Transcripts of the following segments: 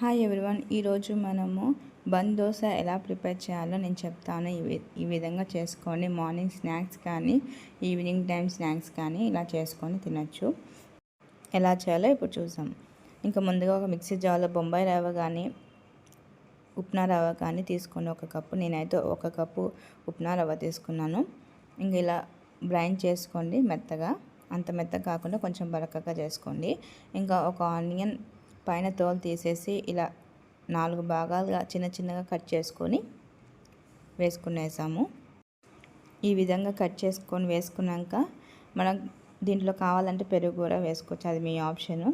Hi everyone ఈరోజు మనము బంద్ దోశ ఎలా ప్రిపేర్ చేయాలో నేను చెప్తాను. ఈ విధంగా చేసుకోండి మార్నింగ్ స్నాక్స్ కానీ ఈవినింగ్ టైం స్నాక్స్ కానీ ఇలా చేసుకొని తినచ్చు. ఎలా చేయాలో ఇప్పుడు చూసాం ఇంకా ముందుగా ఒక మిక్సీ జార్లో బొంబాయి రవ్వ కానీ ఉప్మా రవ్వ కానీ తీసుకోండి ఒక కప్పు నేనైతే ఒక కప్పు ఉప్మా రవ్వ తీసుకున్నాను. ఇంకా ఇలా బ్రైండ్ చేసుకోండి మెత్తగా. అంత మెత్తగా కాకుండా కొంచెం బరకగా చేసుకోండి. ఇంకా ఒక ఆనియన్ పైన తోలు తీసేసి ఇలా నాలుగు భాగాలుగా చిన్న చిన్నగా కట్ చేసుకొని వేసుకునేసాము. ఈ విధంగా కట్ చేసుకొని వేసుకున్నాక మనం దీంట్లో కావాలంటే పెరుగు కూడా వేసుకోవచ్చు. అది మీ ఆప్షను.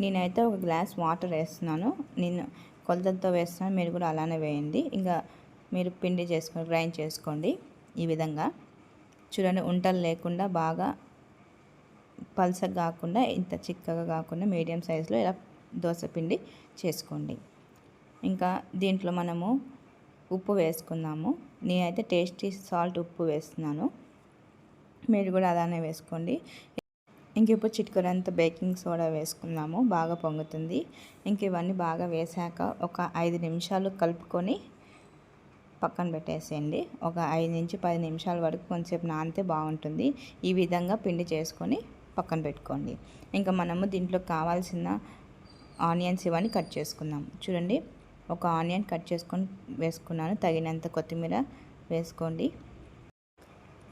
నేనైతే ఒక గ్లాస్ వాటర్ వేస్తున్నాను. నేను కొలతలతో వేస్తున్నాను మీరు కూడా అలానే వేయండి. ఇంకా మీరు పిండి చేసుకొని గ్రైండ్ చేసుకోండి. ఈ విధంగా. చూడండి ఉంటలు లేకుండా బాగా పల్సగా కాకుండా ఇంత చిక్కగా కాకుండా మీడియం సైజులో ఇలా పిండి చేసుకోండి. ఇంకా దీంట్లో మనము ఉప్పు వేసుకుందాము. నేనైతే టేస్టీ సాల్ట్ ఉప్పు వేస్తున్నాను. మీరు కూడా అలానే వేసుకోండి. ఇంక ఇప్పుడు చిట్కరంత బేకింగ్ సోడా వేసుకుందాము. బాగా పొంగుతుంది. ఇంక ఇవన్నీ బాగా వేసాక ఒక ఐదు నిమిషాలు కలుపుకొని పక్కన పెట్టేసేయండి. ఒక ఐదు నుంచి పది నిమిషాల వరకు కొంచెంసేపు నానితే బాగుంటుంది. ఈ విధంగా పిండి చేసుకొని పక్కన పెట్టుకోండి. ఇంకా మనము దీంట్లో కావాల్సిన ఆనియన్స్ ఇవన్నీ కట్ చేసుకుందాం. చూడండి ఒక ఆనియన్ కట్ చేసుకొని వేసుకున్నాను. తగినంత కొత్తిమీర వేసుకోండి.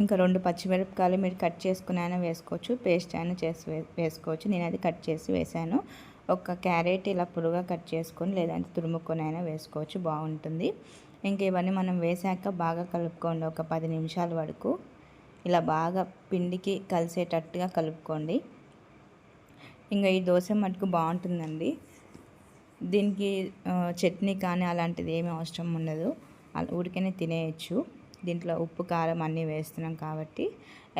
ఇంకా రెండు పచ్చిమిరపకాయలు మీరు కట్ చేసుకునైనా వేసుకోవచ్చు పేస్ట్ అయినా చేసి వేసుకోవచ్చు. నేను అది కట్ చేసి వేసాను ఒక క్యారెట్ ఇలా పురుగా కట్ చేసుకొని లేదంటే తురుముకొని అయినా వేసుకోవచ్చు. బాగుంటుంది. ఇంకా ఇవన్నీ మనం వేసాక బాగా కలుపుకోండి. ఒక పది నిమిషాల వరకు. ఇలా బాగా పిండికి కలిసేటట్టుగా కలుపుకోండి. ఇంకా ఈ దోశ మటుకు బాగుంటుందండి. దీనికి చట్నీ కానీ అలాంటిది ఏమీ అవసరం ఉండదు. ఉడికనే తినేయచ్చు. దీంట్లో ఉప్పు కారం అన్నీ వేస్తున్నాం కాబట్టి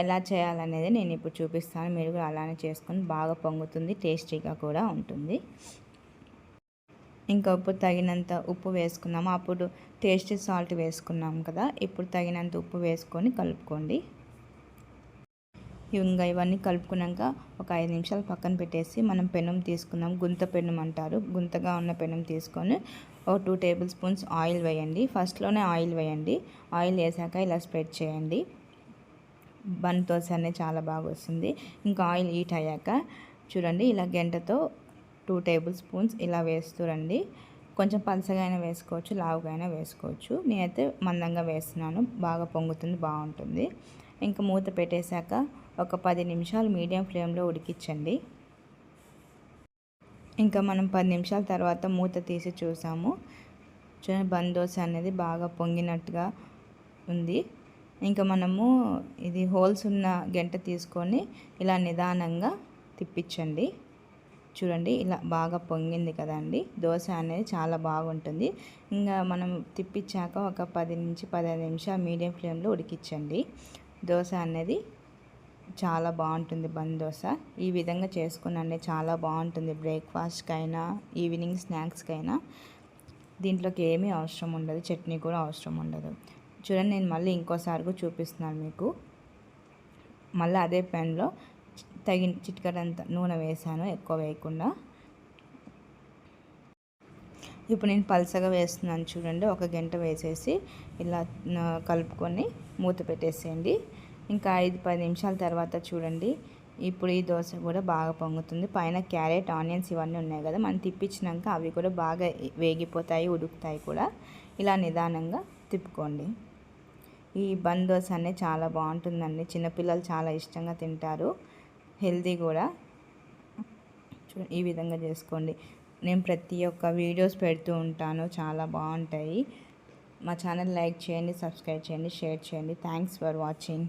ఎలా చేయాలనేది నేను ఇప్పుడు చూపిస్తాను. మీరు కూడా అలానే చేసుకొని బాగా పొంగుతుంది టేస్టీగా కూడా ఉంటుంది. ఇంకా ఉప్పు తగినంత ఉప్పు వేసుకున్నాము. అప్పుడు టేస్టీ సాల్ట్ వేసుకున్నాం కదా. ఇప్పుడు తగినంత ఉప్పు వేసుకొని కలుపుకోండి. ఇంకా ఇవన్నీ కలుపుకున్నాక ఒక ఐదు నిమిషాలు పక్కన పెట్టేసి మనం పెనం తీసుకుందాం గుంత పెనం అంటారు. గుంతగా ఉన్న పెనం తీసుకొని ఒక టూ టేబుల్ స్పూన్స్ ఆయిల్ వేయండి. ఫస్ట్లోనే ఆయిల్ వేయండి. ఆయిల్ వేసాక ఇలా స్ప్రెడ్ చేయండి. బన్ దోశ అనేది చాలా బాగా వస్తుంది. ఇంకా ఆయిల్ హీట్ అయ్యాక చూడండి ఇలా గంటతో టూ టేబుల్ స్పూన్స్ ఇలా వేస్తురండి కొంచెం పలసగా అయినా వేసుకోవచ్చు లావుగా అయినా వేసుకోవచ్చు. నేనైతే మందంగా వేస్తున్నాను. బాగా పొంగుతుంది బాగుంటుంది. ఇంకా మూత పెట్టేశాక ఒక పది నిమిషాలు మీడియం ఫ్లేమ్లో ఉడికించండి. ఇంకా మనం పది నిమిషాల తర్వాత మూత తీసి చూసాము. చూడండి బందోస అనేది బాగా పొంగినట్టుగా ఉంది. ఇంకా మనము ఇది హోల్స్ ఉన్న గంట తీసుకొని ఇలా నిదానంగా తిప్పించండి. చూడండి ఇలా బాగా పొంగింది కదండి. దోశ అనేది చాలా బాగుంటుంది. ఇంకా మనం తిప్పించాక ఒక పది నుంచి పదిహేను నిమిషాలు మీడియం ఫ్లేమ్లో ఉడికించండి. దోశ అనేది చాలా బాగుంటుంది బంద్ దోశ. ఈ విధంగా చేసుకున్నాండి చాలా బాగుంటుంది బ్రేక్ఫాస్ట్కైనా ఈవినింగ్ స్నాక్స్కైనా. దీంట్లోకి ఏమీ అవసరం ఉండదు చట్నీ కూడా అవసరం ఉండదు. చూడండి నేను మళ్ళీ ఇంకోసారి కూడా చూపిస్తున్నాను మీకు. మళ్ళీ అదే పెన్లో తగిన చిట్కడంత నూనె వేసాను ఎక్కువ వేయకుండా. ఇప్పుడు నేను పలసగా వేస్తున్నాను చూడండి ఒక గంట వేసేసి ఇలా కలుపుకొని మూత పెట్టేసేయండి. ఇంకా ఐదు పది నిమిషాల తర్వాత చూడండి. ఇప్పుడు ఈ దోశ కూడా బాగా పొంగుతుంది. పైన క్యారెట్ ఆనియన్స్ ఇవన్నీ ఉన్నాయి కదా. మనం తిప్పించినాక అవి కూడా బాగా వేగిపోతాయి ఉడుకుతాయి కూడా. ఇలా నిదానంగా తిప్పుకోండి. ఈ బంద్ దోశ అనేది చాలా బాగుంటుందండి. చిన్నపిల్లలు చాలా ఇష్టంగా తింటారు. హెల్దీ కూడా. ఈ విధంగా చేసుకోండి. నేను ప్రతి ఒక్క వీడియోస్ పెడుతూ ఉంటాను. చాలా బాగుంటాయి. మా ఛానల్ లైక్ చేయండి సబ్స్క్రైబ్ చేయండి షేర్ చేయండి. Thanks for watching.